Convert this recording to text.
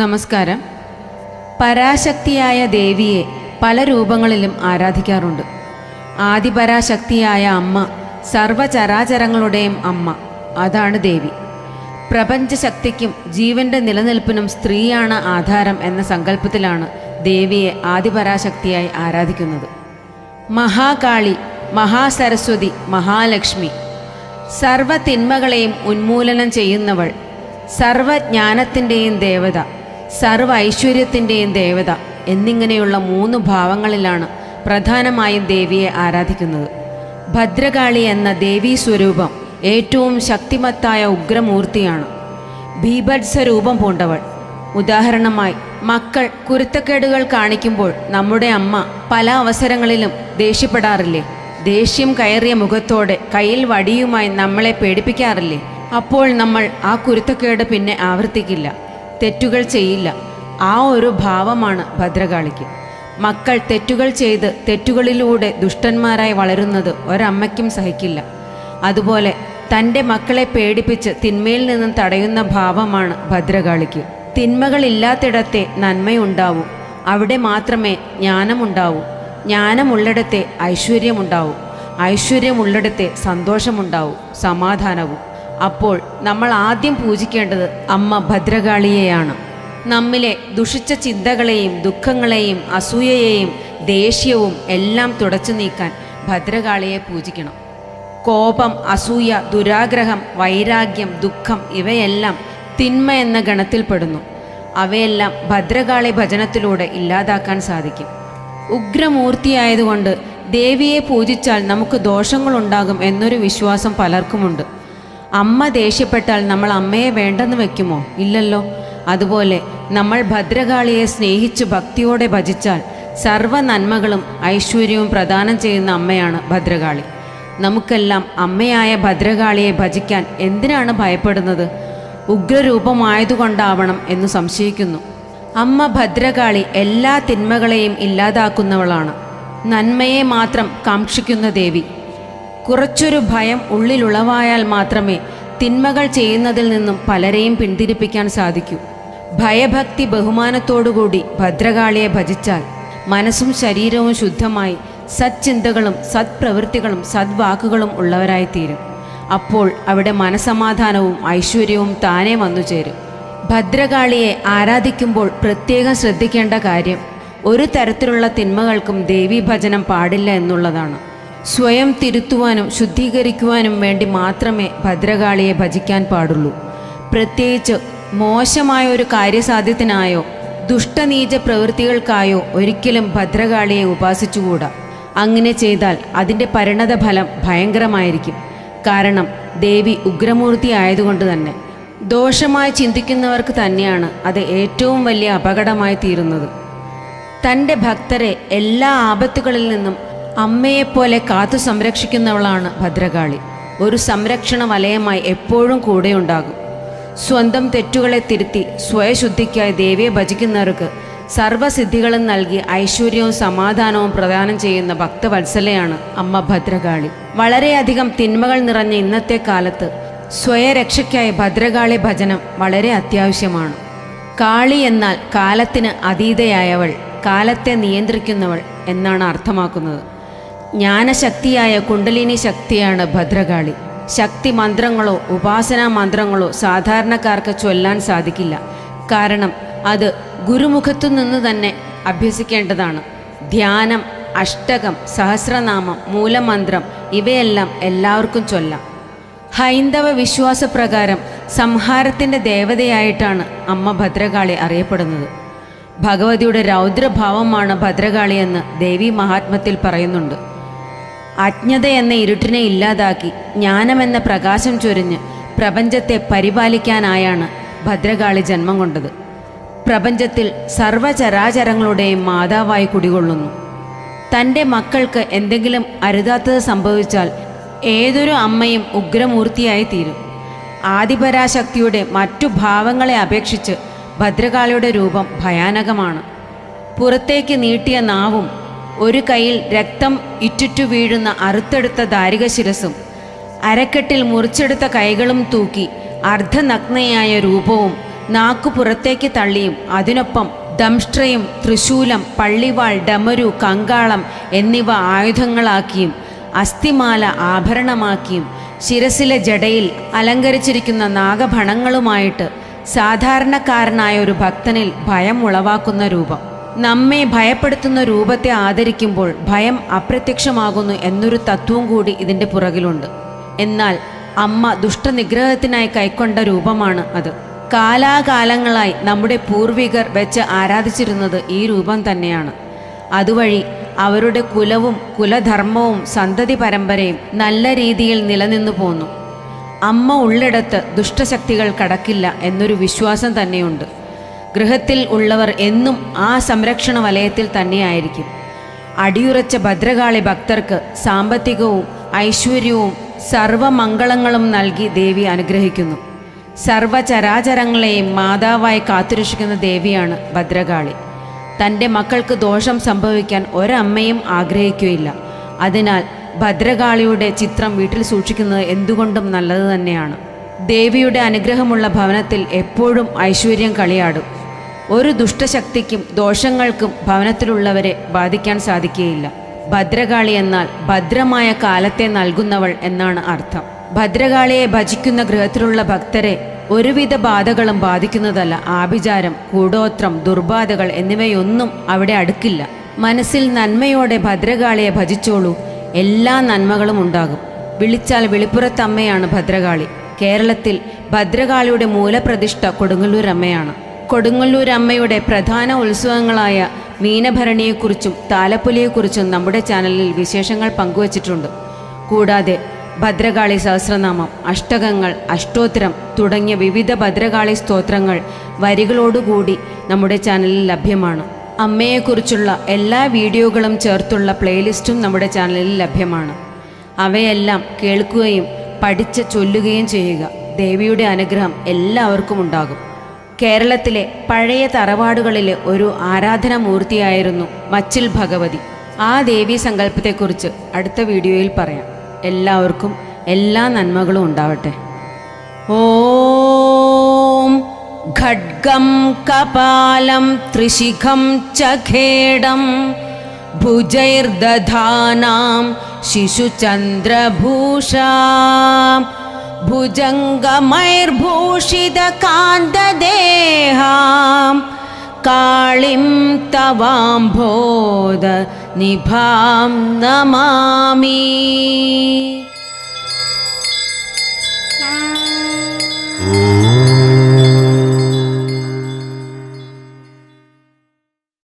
നമസ്കാരം. പരാശക്തിയായ ദേവിയെ പല രൂപങ്ങളിലും ആരാധിക്കാറുണ്ട്. ആദിപരാശക്തിയായ അമ്മ സർവചരാചരങ്ങളുടെയും അമ്മ അതാണ് ദേവി. പ്രപഞ്ചശക്തിക്കും ജീവന്റെ നിലനിൽപ്പിനും സ്ത്രീയാണ് ആധാരം എന്ന സങ്കല്പത്തിലാണ് ദേവിയെ ആദിപരാശക്തിയായി ആരാധിക്കുന്നത്. മഹാകാളി മഹാസരസ്വതി മഹാലക്ഷ്മി സർവ തിന്മകളെയും ഉന്മൂലനം ചെയ്യുന്നവൾ സർവജ്ഞാനത്തിന്റെയും ദേവത. സർവ ഐശ്വര്യത്തിന്റെയും ദേവത എന്നിങ്ങനെയുള്ള മൂന്ന് ഭാവങ്ങളിലാണ് പ്രധാനമായും ദേവിയെ ആരാധിക്കുന്നത്. ഭദ്രകാളി എന്ന ദേവീ സ്വരൂപം ഏറ്റവും ശക്തിമത്തായ ഉഗ്രമൂർത്തിയാണ്. ഭീഭത്സ രൂപം പൂണ്ടവൾ. ഉദാഹരണമായി മക്കൾ കുരുത്തക്കേടുകൾ കാണിക്കുമ്പോൾ നമ്മുടെ അമ്മ പല അവസരങ്ങളിലും ദേഷ്യപ്പെടാറില്ലേ? ദേഷ്യം കയറിയ മുഖത്തോടെ കയ്യിൽ വടിയുമായി നമ്മളെ പേടിപ്പിക്കാറില്ലേ? അപ്പോൾ നമ്മൾ ആ കുരുത്തക്കേട് പിന്നെ ആവർത്തിക്കില്ല. തെറ്റുകൾ ചെയ്യില്ല. ആ ഒരു ഭാവമാണ് ഭദ്രകാളിക്ക്. മക്കൾ തെറ്റുകൾ ചെയ്ത് തെറ്റുകളിലൂടെ ദുഷ്ടന്മാരായി വളരുന്നത് ഒരമ്മയ്ക്കും സഹിക്കില്ല. അതുപോലെ തന്റെ മക്കളെ പേടിപ്പിച്ച് തിന്മയിൽ നിന്നും തടയുന്ന ഭാവമാണ് ഭദ്രകാളിക്ക്. തിന്മകളില്ലാത്തിടത്തെ നന്മയുണ്ടാവും. അവിടെ മാത്രമേ ജ്ഞാനമുണ്ടാവൂ. ജ്ഞാനമുള്ളിടത്തെ ഐശ്വര്യമുണ്ടാവൂ. ഐശ്വര്യമുള്ളിടത്തെ സന്തോഷമുണ്ടാവൂ. സമാധാനവും. അപ്പോൾ നമ്മൾ ആദ്യം പൂജിക്കേണ്ടത് അമ്മ ഭദ്രകാളിയെയാണ്. നമ്മിലെ ദുഷിച്ച ചിന്തകളെയും ദുഃഖങ്ങളെയും അസൂയയെയും ദേഷ്യവും എല്ലാം തുടച്ചു നീക്കാൻ ഭദ്രകാളിയെ പൂജിക്കണം. കോപം അസൂയ ദുരാഗ്രഹം വൈരാഗ്യം ദുഃഖം ഇവയെല്ലാം തിന്മ എന്ന ഗണത്തിൽപ്പെടുന്നു അവയെല്ലാം ഭദ്രകാളി ഭജനത്തിലൂടെ ഇല്ലാതാക്കാൻ സാധിക്കും. ഉഗ്രമൂർത്തിയായതുകൊണ്ട് ദേവിയെ പൂജിച്ചാൽ നമുക്ക് ദോഷങ്ങളുണ്ടാകും എന്നൊരു വിശ്വാസം പലർക്കുമുണ്ട്. അമ്മ ദേഷ്യപ്പെട്ടാൽ നമ്മൾ അമ്മയെ വേണ്ടെന്ന് വെക്കുമോ? ഇല്ലല്ലോ. അതുപോലെ നമ്മൾ ഭദ്രകാളിയെ സ്നേഹിച്ച് ഭക്തിയോടെ ഭജിച്ചാൽ സർവ നന്മകളും ഐശ്വര്യവും പ്രദാനം ചെയ്യുന്ന അമ്മയാണ് ഭദ്രകാളി. നമുക്കെല്ലാം അമ്മയായ ഭദ്രകാളിയെ ഭജിക്കാൻ എന്തിനാണ് ഭയപ്പെടുന്നത്? ഉഗ്രരൂപമായതുകൊണ്ടാവണം എന്ന് സംശയിക്കുന്നു. അമ്മ ഭദ്രകാളി എല്ലാ തിന്മകളെയും ഇല്ലാതാക്കുന്നവളാണ്. നന്മയെ മാത്രം കാക്ഷിക്കുന്ന ദേവി. കുറച്ചൊരു ഭയം ഉള്ളിലുളവായാൽ മാത്രമേ തിന്മകൾ ചെയ്യുന്നതിൽ നിന്നും പലരെയും പിന്തിരിപ്പിക്കാൻ സാധിക്കൂ. ഭയഭക്തി ബഹുമാനത്തോടുകൂടി ഭദ്രകാളിയെ ഭജിച്ചാൽ മനസ്സും ശരീരവും ശുദ്ധമായി സച്ചിന്തകളും സത്പ്രവൃത്തികളും സദ്വാക്കുകളും ഉള്ളവരായിത്തീരും. അപ്പോൾ അവിടെ മനസമാധാനവും ഐശ്വര്യവും താനേ വന്നു ചേരും. ഭദ്രകാളിയെ ആരാധിക്കുമ്പോൾ പ്രത്യേകം ശ്രദ്ധിക്കേണ്ട കാര്യം ഒരു തരത്തിലുള്ള തിന്മകൾക്കും ദേവീഭജനം പാടില്ല എന്നുള്ളതാണ്. സ്വയം തിരുത്തുവാനും ശുദ്ധീകരിക്കുവാനും വേണ്ടി മാത്രമേ ഭദ്രകാളിയെ ഭജിക്കാൻ പാടുള്ളൂ. പ്രത്യേകിച്ച് മോശമായ ഒരു കാര്യസാധ്യത്തിനായോ ദുഷ്ടനീച പ്രവൃത്തികൾക്കായോ ഒരിക്കലും ഭദ്രകാളിയെ ഉപാസിച്ചുകൂടാ. അങ്ങനെ ചെയ്താൽ അതിന്റെ പരിണത ഫലം ഭയങ്കരമായിരിക്കും. കാരണം ദേവി ഉഗ്രമൂർത്തി ആയതുകൊണ്ട് തന്നെ. ദോഷമായി ചിന്തിക്കുന്നവർക്ക് തന്നെയാണ് അത് ഏറ്റവും വലിയ അപകടമായി തീരുന്നത്. തന്റെ ഭക്തരെ എല്ലാ ആപത്തുകളിൽ നിന്നും അമ്മയെപ്പോലെ കാത്തു സംരക്ഷിക്കുന്നവളാണ് ഭദ്രകാളി. ഒരു സംരക്ഷണ വലയമായി എപ്പോഴും കൂടെയുണ്ടാകും. സ്വന്തം തെറ്റുകളെ തിരുത്തി സ്വയശുദ്ധിക്കായി ദേവിയെ ഭജിക്കുന്നവർക്ക് സർവസിദ്ധികളും നൽകി ഐശ്വര്യവും സമാധാനവും പ്രദാനം ചെയ്യുന്ന ഭക്തവത്സലയാണ് അമ്മ ഭദ്രകാളി. വളരെയധികം തിന്മകൾ നിറഞ്ഞ ഇന്നത്തെ കാലത്ത് സ്വയരക്ഷയ്ക്കായി ഭദ്രകാളി ഭജനം വളരെ അത്യാവശ്യമാണ്. കാളി എന്നാൽ കാലത്തിന് അതീതയായവൾ കാലത്തെ നിയന്ത്രിക്കുന്നവൾ എന്നാണ് അർത്ഥമാക്കുന്നത്. ജ്ഞാനശക്തിയായ കുണ്ടലിനി ശക്തിയാണ് ഭദ്രകാളി. ശക്തി മന്ത്രങ്ങളോ ഉപാസനാ മന്ത്രങ്ങളോ സാധാരണക്കാർക്ക് ചൊല്ലാൻ സാധിക്കില്ല. കാരണം അത് ഗുരുമുഖത്തു നിന്ന് തന്നെ അഭ്യസിക്കേണ്ടതാണ്. ധ്യാനം അഷ്ടകം സഹസ്രനാമം മൂലമന്ത്രം ഇവയെല്ലാം എല്ലാവർക്കും ചൊല്ലാം. ഹൈന്ദവ വിശ്വാസപ്രകാരം സംഹാരത്തിന്റെ ദേവതയായിട്ടാണ് അമ്മ ഭദ്രകാളി അറിയപ്പെടുന്നത്. ഭഗവതിയുടെ രൗദ്രഭാവമാണ് ഭദ്രകാളിയെന്ന് ദേവി മഹാത്മത്തിൽ പറയുന്നുണ്ട്. അജ്ഞത എന്ന ഇരുട്ടിനെ ഇല്ലാതാക്കി ജ്ഞാനമെന്ന പ്രകാശം ചൊരിഞ്ഞ് പ്രപഞ്ചത്തെ പരിപാലിക്കാനായാണ് ഭദ്രകാളി ജന്മം കൊണ്ടത്. പ്രപഞ്ചത്തിൽ സർവചരാചരങ്ങളുടെയും മാതാവായി കുടികൊള്ളുന്നു. തന്റെ മക്കൾക്ക് എന്തെങ്കിലും അരുതാത്തത് സംഭവിച്ചാൽ ഏതൊരു അമ്മയും ഉഗ്രമൂർത്തിയായി തീരും. ആദിപരാശക്തിയുടെ മറ്റു ഭാവങ്ങളെ അപേക്ഷിച്ച് ഭദ്രകാളിയുടെ രൂപം ഭയാനകമാണ്. പുറത്തേക്ക് നീട്ടിയ നാവും ഒരു കയ്യിൽ രക്തം ഇറ്റുറ്റു വീഴുന്ന അറുത്തെടുത്ത ദാരിക ശിരസും അരക്കെട്ടിൽ മുറിച്ചെടുത്ത കൈകളും തൂക്കി അർദ്ധനഗ്നയായ രൂപവും നാക്കു പുറത്തേക്ക് തള്ളിയും അതിനൊപ്പം ദംഷ്ട്രയും തൃശൂലം പള്ളിവാൾ ഡമരു കങ്കാളം എന്നിവ ആയുധങ്ങളാക്കിയും അസ്ഥിമാല ആഭരണമാക്കിയും ശിരസിലെ ജടയിൽ അലങ്കരിച്ചിരിക്കുന്ന നാഗഭണങ്ങളുമായിട്ട് സാധാരണക്കാരനായ ഒരു ഭക്തനിൽ ഭയം ഉളവാക്കുന്ന രൂപം. നമ്മെ ഭയപ്പെടുത്തുന്ന രൂപത്തെ ആദരിക്കുമ്പോൾ ഭയം അപ്രത്യക്ഷമാകുന്നു എന്നൊരു തത്വം കൂടി ഇതിന്റെ പുറകിലുണ്ട്. എന്നാൽ അമ്മ ദുഷ്ടനിഗ്രഹത്തിനായി കൈക്കൊണ്ട രൂപമാണ് അത്. കാലാകാലങ്ങളായി നമ്മുടെ പൂർവികർ വെച്ച് ആരാധിച്ചിരുന്നത് ഈ രൂപം തന്നെയാണ്. അതുവഴി അവരുടെ കുലവും കുലധർമ്മവും സന്തതി പരമ്പരയും നല്ല രീതിയിൽ നിലനിന്നു പോന്നു. അമ്മ ഉള്ളിടത്ത് ദുഷ്ടശക്തികൾ കടക്കില്ല എന്നൊരു വിശ്വാസം തന്നെയുണ്ട്. ഗൃഹത്തിൽ ഉള്ളവർ എന്നും ആ സംരക്ഷണ വലയത്തിൽ തന്നെയായിരിക്കും. അടിയുറച്ച ഭദ്രകാളി ഭക്തർക്ക് സാമ്പത്തികവും ഐശ്വര്യവും സർവമംഗളങ്ങളും നൽകി ദേവി അനുഗ്രഹിക്കുന്നു. സർവചരാചരങ്ങളെയും മാതാവായി കാത്തുരക്ഷിക്കുന്ന ദേവിയാണ് ഭദ്രകാളി. തന്റെ മക്കൾക്ക് ദോഷം സംഭവിക്കാൻ ഒരമ്മയും ആഗ്രഹിക്കുകയില്ല. അതിനാൽ ഭദ്രകാളിയുടെ ചിത്രം വീട്ടിൽ സൂക്ഷിക്കുന്നത് എന്തുകൊണ്ടും നല്ലത് തന്നെയാണ്. ദേവിയുടെ അനുഗ്രഹമുള്ള ഭവനത്തിൽ എപ്പോഴും ഐശ്വര്യം കളിയാടും. ഒരു ദുഷ്ടശക്തിക്കും ദോഷങ്ങൾക്കും ഭവനത്തിലുള്ളവരെ ബാധിക്കാൻ സാധിക്കുകയില്ല. ഭദ്രകാളി എന്നാൽ ഭദ്രമായ കാലത്തെ നൽകുന്നവൾ എന്നാണ് അർത്ഥം. ഭദ്രകാളിയെ ഭജിക്കുന്ന ഗൃഹത്തിലുള്ള ഭക്തരെ ഒരുവിധ ബാധകളും ബാധിക്കുന്നതല്ല. ആഭിചാരം കൂടോത്രം ദുർബാധകൾ എന്നിവയൊന്നും അവിടെ അടുക്കില്ല. മനസ്സിൽ നന്മയോടെ ഭദ്രകാളിയെ ഭജിച്ചോളൂ. എല്ലാ നന്മകളും ഉണ്ടാകും. വിളിച്ചാൽ വിളിപ്പുറത്തമ്മയാണ് ഭദ്രകാളി. കേരളത്തിൽ ഭദ്രകാളിയുടെ മൂലപ്രതിഷ്ഠ കൊടുങ്ങല്ലൂർ അമ്മയാണ് കൊടുങ്ങല്ലൂർ അമ്മയുടെ പ്രധാന ഉത്സവങ്ങളായ മീനഭരണിയെക്കുറിച്ചും താലപ്പൊലിയെക്കുറിച്ചും നമ്മുടെ ചാനലിൽ വിശേഷങ്ങൾ പങ്കുവച്ചിട്ടുണ്ട്. കൂടാതെ ഭദ്രകാളി സഹസ്രനാമം അഷ്ടകങ്ങൾ അഷ്ടോത്തരം തുടങ്ങിയ വിവിധ ഭദ്രകാളി സ്തോത്രങ്ങൾ വരികളോടുകൂടി നമ്മുടെ ചാനലിൽ ലഭ്യമാണ്. അമ്മയെക്കുറിച്ചുള്ള എല്ലാ വീഡിയോകളും ചേർത്തുള്ള പ്ലേലിസ്റ്റും നമ്മുടെ ചാനലിൽ ലഭ്യമാണ്. അവയെല്ലാം കേൾക്കുകയും പഠിച്ച് ചൊല്ലുകയും ചെയ്യുക. ദേവിയുടെ അനുഗ്രഹം എല്ലാവർക്കും ഉണ്ടാകും. കേരളത്തിലെ പഴയ തറവാടുകളിലെ ഒരു ആരാധനാമൂർത്തിയായിരുന്നു മച്ചിൽ ഭഗവതി. ആ ദേവീ സങ്കല്പത്തെക്കുറിച്ച് അടുത്ത വീഡിയോയിൽ പറയാം. എല്ലാവർക്കും എല്ലാ നന്മകളും ഉണ്ടാവട്ടെ. ഓം ഖഡ്ഗം കപാലം ത്രിശിഖം ചഖേടം ഭുജൈർദധാനാം ശിശുചന്ദ്രഭൂഷാം ഭുജംഗമൈർഭൂഷിതകാന്തദേഹാം കാളിം तवाम्भोद നമാമി. ॐ